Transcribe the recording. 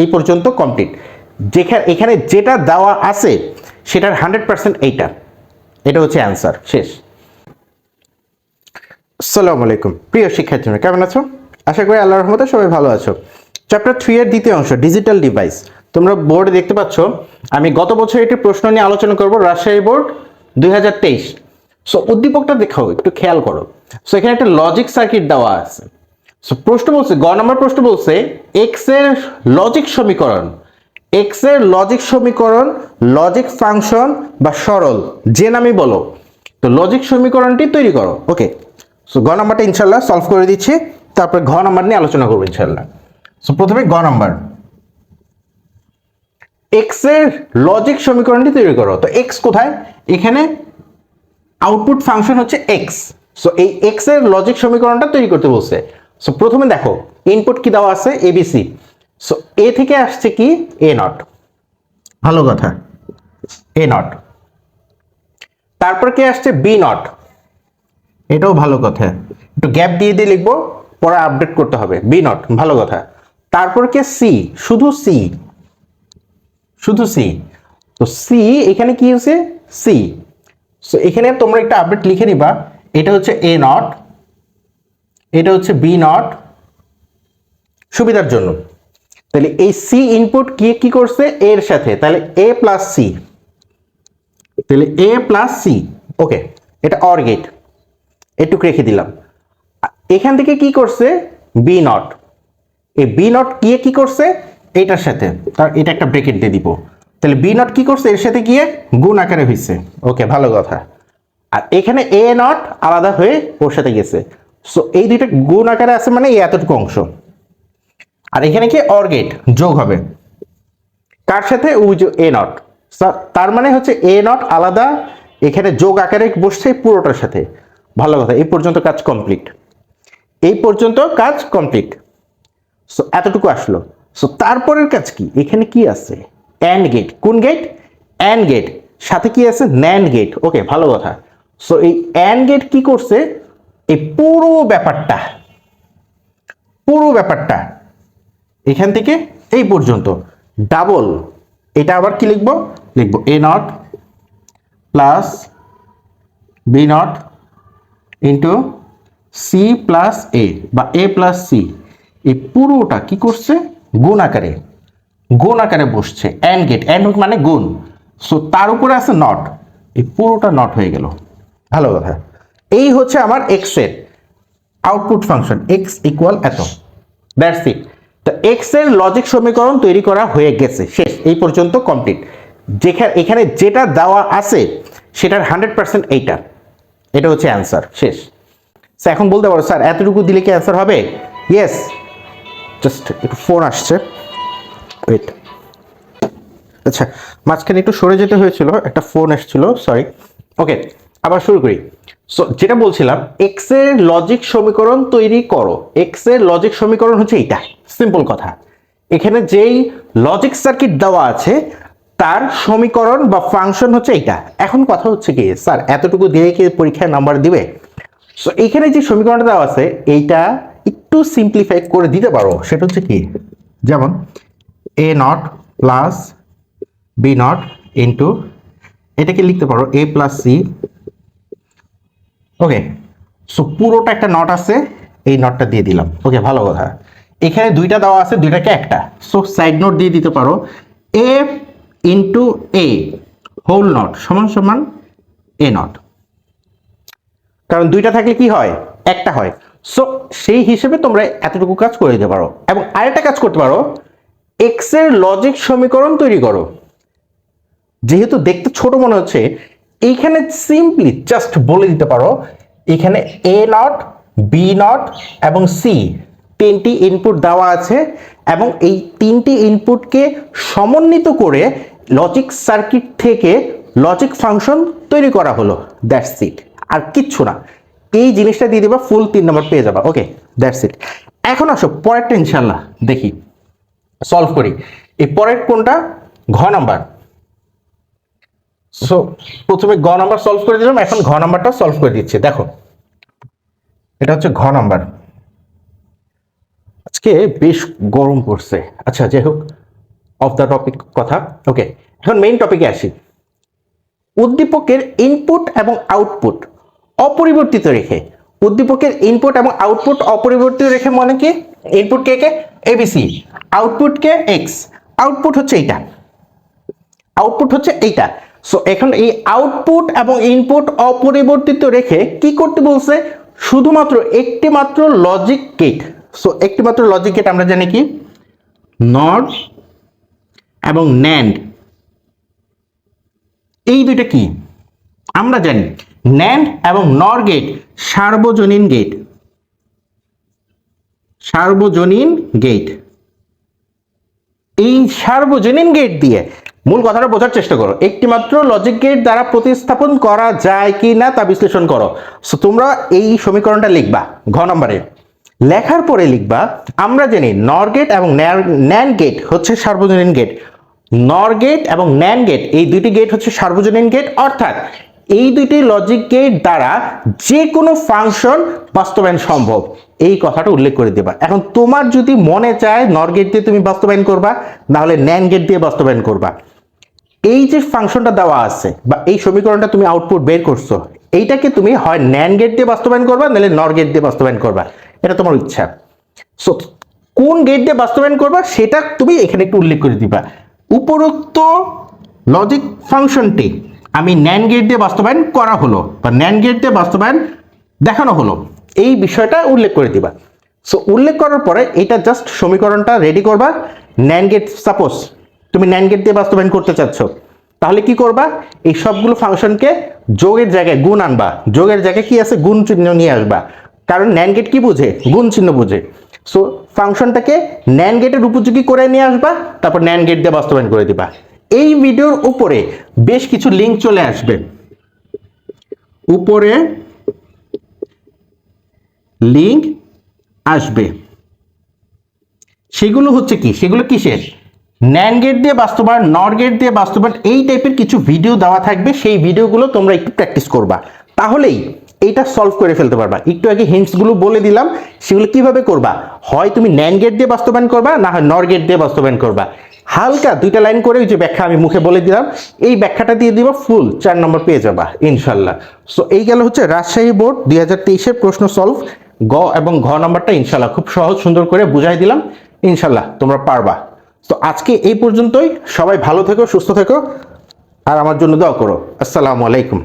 এই পর্যন্ত কমপ্লিট যেখানে এখানে যেটা দেওয়া আছে, সেটার হান্ড্রেড পার্সেন্ট এইটা। এটা হচ্ছে অ্যান্সার শেষ। আসসালামু আলাইকুম। প্রিয় শিক্ষার্থীরা, কেমন আছো? আশা করি আল্লাহর রহমতে সবাই ভালো আছো। চ্যাপ্টার থ্রি এর দ্বিতীয় অংশ ডিজিটাল ডিভাইস তোমরা বোর্ডে দেখতে পাচ্ছ, আমি গত বছর একটি প্রশ্ন নিয়ে আলোচনা করব, রাজশাহী বোর্ড দুই হাজার তেইশ। সো উদ্দীপকটা দেখো একটু খেয়াল করো। সো এখানে একটা লজিক সার্কিট দেওয়া আছে। প্রশ্ন বলছে, গ নম্বর প্রশ্ন বলছে এক্সের লজিক সমীকরণ এক্সের লজিক সমীকরণ লজিক ফাংশন বা সরল, যে নামই বলো। তো লজিক সমীকরণটি তৈরি করো। ওকে সো গ নাম্বারটা ইনশাল্লাহ সলভ করে দিচ্ছি। তারপরে ঘ নাম্বার নিয়ে আলোচনা করব ইনশাল্লাহ সো প্রথমে গ নাম্বার। এক্সের লজিক সমীকরণটি তৈরি করো। তো এক্স কোথায়? এখানে আউটপুট ফাংশন হচ্ছে এক্স সো এই এক্সের লজিক সমীকরণটা তৈরি করতে বলছে। সো প্রথমে দেখো ইনপুট কি দেওয়া আছে? এবিসি সো এ থেকে আসছে কি? এ নট ভালো কথা। এ নট তারপর কি আসছে? বি নট এটাও ভালো কথা। একটু গ্যাপ দিয়ে দিয়ে লিখব পরে আপডেট করতে হবে। বি নট ভালো কথা। তারপর কে? সি শুধু সি শুধু সি তো সি এখানে কি হচ্ছে সি সো এখানে তোমরা একটা আপডেট লিখে নিবা। এটা হচ্ছে এ নট এটা হচ্ছে বি নট সুবিধার জন্য। তাহলে এই সি ইনপুট কি কি করছে? এর সাথে। তাহলে এ প্লাস সি তাহলে এ প্লাস সি ওকে এটা অর গেট এটুকু রেখে দিলাম। এখান থেকে কি করছে? বি নট এই বি নট গিয়ে কি করছে? এটার সাথে। তার এটা একটা ব্রেকেট দিয়ে দিব। তাহলে বি নট কি করছে? এর সাথে গিয়ে গুণ আকারে হয়েছে ওকে ভালো কথা। আর এখানে এ নট আলাদা হয়ে ওর সাথে গেছে। সো এই দুইটা গুণ আকারে আছে মানে এই এতটুকু অংশ। আর এখানে কি? অর গেট যোগ হবে। কার সাথে? যে এ নট তার মানে হচ্ছে এ নট আলাদা, এখানে যোগ আকারে বসছে পুরোটার সাথে। ভালো কথা, এই পর্যন্ত কাজ কমপ্লিট এই পর্যন্ত কাজ কমপ্লিট সো এতটুকু আসলো। সো তারপরের কাজ কি? এখানে কি আছে? অ্যান্ড গেট কোন গেট অ্যান্ড গেট সাথে কি আছে? ন্যান্ড গেট ওকে ভালো কথা। সো এই অ্যান্ড গেট কি করছে? এই পুরো ব্যাপারটা পুরো ব্যাপারটা এখান থেকে এই পর্যন্ত। ডাবল এটা আবার কি লিখব? লিখব A not plus B not into C plus A বা এ প্লাস সি এই পুরোটা কি করছে? গুণ আকারে গুণ আকারে বসছে। অ্যান্ড গেট অ্যান্ড মানে গুণ। সো তার উপরে আছে নট এই পুরোটা নট হয়ে গেল। ভালো কথা। এই হচ্ছে আমার এক্সের আউটপুট ফাংশন এক্স ইকুয়াল এত। দ্যাটস ইট তো এক্সের লজিক সমীকরণ তৈরি করা হয়ে গেছে। শেষ, এই পর্যন্ত কমপ্লিট যেখানে এখানে যেটা দেওয়া আছে, সেটার হান্ড্রেড পার্সেন্ট এইটা। এটা হচ্ছে অ্যান্সার শেষ। স্যার এখন বলতে পারো, স্যার, এতটুকু দিলে কি অ্যান্সার হবে? ইয়েস জাস্ট একটু ফোন আসছে। ওয়েট আচ্ছা মাঝখানে একটু সরে যেতে হয়েছিল, একটা ফোন এসেছিল সরি ওকে আবার শুরু করি। সো যেটা বলছিলাম এক্সের লজিক সমীকরণ তৈরি করো। এক্সের লজিক সমীকরণ হচ্ছে এইটা। সিম্পল কথা। এখানে যেই লজিক সার্কিট দেওয়া আছে, তার সমীকরণ বা ফাংশন হচ্ছে এইটা। এখন কথা হচ্ছে কি, স্যার, এতটুকু দিয়ে কি পরীক্ষায় নাম্বার দিবে? সো এইখানে যে সমীকরণটা দেওয়া আছে, এইটা একটু সিম্পলিফাই করে দিতে পারো। সেটা হচ্ছে কি, যেমন A not plus B not into এটাকে লিখতে পারো A plus C okay so পুরোটা একটা নট আছে, এই নটটা দিয়ে দিলাম। ওকে ভালো কথা। এখানে দুইটা দেওয়া আছে, দুইটাকে একটা। সো সাইড নোট দিয়ে দিতে পারো। A into A whole not সমান সমান এ নট কারণ দুইটা থাকলে কি হয়? একটা হয়। সো সেই হিসেবে তোমরা এতটুকু কাজ করে দিতে পারো। এবং আরেকটা কাজ করতে পারো। এক্সের লজিক সমীকরণ তৈরি করো। যেহেতু দেখতে ছোট মনে হচ্ছে এইখানে সিম্পলি জাস্ট বলে দিতে পারো, এখানে এ নট বি নট এবং সি তিনটি ইনপুট দেওয়া আছে এবং এই তিনটি ইনপুটকে সমন্বিত করে লজিক সার্কিট থেকে লজিক ফাংশন তৈরি করা হলো। দ্যাটস ইট আর কিচ্ছু না। এই জিনিসটা দিয়ে দেবা ফুল তিন নম্বর পেয়ে যাবা। ওকে দ্যাটস ইট এখন আসো, পরেরটা ইনশাল্লাহ দেখি। সলভ করি। এই পরের কোনটা? ঘ নাম্বার সো প্রথমে গ নাম্বার সলভ করে দিলাম, এখন ঘ নাম্বারটা সলভ করে দিচ্ছি, দেখো। এটা হচ্ছে ঘ নাম্বার। আজকে বেশ গরম পড়ছে। আচ্ছা যাই হোক অফ দ্য টপিক কথা। ওকে এখন মেইন টপিকে আসি। উদ্দীপকের ইনপুট এবং আউটপুট অপরিবর্তিত রেখে। উদ্দীপকের ইনপুট এবং আউটপুট অপরিবর্তিত রেখে মানে কি? ইনপুট কে কে? এবিসি আউটপুট কে? এক্স আউটপুট হচ্ছে এইটা। আউটপুট হচ্ছে এইটা। সো এখন এই আউটপুট এবং ইনপুট অপরিবর্তিত রেখে কি করতে বলছে? শুধুমাত্র একটি মাত্র লজিক গেট সো একটি মাত্র লজিক গেট আমরা জানি কি? নট এবং ন্যান্ড এই দুইটা কি? আমরা জানি ন্যান্ড এবং নর গেট সার্বজনীন গেট সার্বজনীন গেট এই সার্বজনীন গেট দিয়ে মূল কথাটা বোঝার চেষ্টা করো। একটি মাত্র লজিক গেট দ্বারা প্রতিস্থাপন করা যায় কি না তা বিশ্লেষণ করো। সো তোমরা এই সমীকরণটা লিখবা, ঘ নম্বরে। লেখার পরে লিখবা, আমরা জানি নর গেট এবং ন্যান গেট হচ্ছে সার্বজনীন গেট নর গেট এবং ন্যান গেট এই দুইটি গেট হচ্ছে সার্বজনীন গেট অর্থাৎ এই দুইটি লজিক গেট দ্বারা যে কোনো ফাংশন বাস্তবায়ন সম্ভব। এই কথাটা উল্লেখ করে দেবা। এখন তোমার যদি মনে চায় নর গেট দিয়ে তুমি বাস্তবায়ন করবা, নাহলে ন্যান গেট দিয়ে বাস্তবায়ন করবা। এই যে ফাংশনটা দেওয়া আছে বা এই সমীকরণটা তুমি আউটপুট বের করছ, এইটাকে তুমি হয় ন্যান গেট দিয়ে বাস্তবায়ন করবা, নাহলে নর গেট দিয়ে বাস্তবায়ন করবা। এটা তোমার ইচ্ছা। সো কোন গেট দিয়ে বাস্তবায়ন করবা, সেটা তুমি এখানে একটু উল্লেখ করে দিবা। উপরোক্ত লজিক ফাংশনটি আমি ন্যান গেট দিয়ে বাস্তবায়ন করা হলো বা ন্যান গেট দিয়ে বাস্তবায়ন দেখানো হলো, এই বিষয়টা উল্লেখ করে দিবা। সো উল্লেখ করার পরে এটা জাস্ট সমীকরণটা রেডি করবা। ন্যান গেট সাপোজ তুমি ন্যান গেট দিয়ে বাস্তবায়ন করতে চাচ্ছ, তাহলে কি করবা? এই সবগুলো ফাংশনকে যোগের জায়গায় গুণ আনবা। যোগের জায়গায় কি আছে? গুণ চিহ্ন নিয়ে আসবা। কারণ ন্যান গেট কি বুঝে? গুণ চিহ্ন বুঝে। সো ফাংশনটাকে ন্যান গেটের উপযোগী করে নিয়ে আসবা, তারপর ন্যান গেট দিয়ে বাস্তবায়ন করে দিবা। এই ভিডিওর উপরে বেশ কিছু লিঙ্ক চলে আসবে। উপরে লিঙ্ক আসবে। সেগুলো হচ্ছে কি? সেগুলো কিসের? ন্যান গেট দিয়ে বাস্তবায়ন নর গেট দিয়ে বাস্তবায়ন, এই টাইপের কিছু ভিডিও দেওয়া থাকবে। সেই ভিডিওগুলো তোমরা একটু প্র্যাকটিস করবা। তাহলেই এইটা সলভ করে ফেলতে পারবা। একটু আগে হিন্টসগুলো বলে দিলাম, সেগুলো কীভাবে করবা? হয় তুমি ন্যান গেট দিয়ে বাস্তবায়ন করবা, না হয় নর গেট দিয়ে বাস্তবায়ন করবা। হালকা দুইটা লাইন করে ওই যে ব্যাখ্যা আমি মুখে বলে দিলাম, এই ব্যাখ্যাটা দিয়ে দিবা ফুল চার নম্বর পেয়ে যাবা, ইনশাল্লাহ। সো এই গেল হচ্ছে রাজশাহী বোর্ড দুই হাজার তেইশের প্রশ্ন সলভ গ এবং ঘ নম্বরটা ইনশাল্লাহ খুব সহজ, সুন্দর করে বুঝাই দিলাম। ইনশাল্লাহ তোমরা পারবা। তো আজকে এই পর্যন্তই। সবাই ভালো থেকো, সুস্থ থেকো, আর আমার জন্য দোয়া করো। আসসালামু আলাইকুম।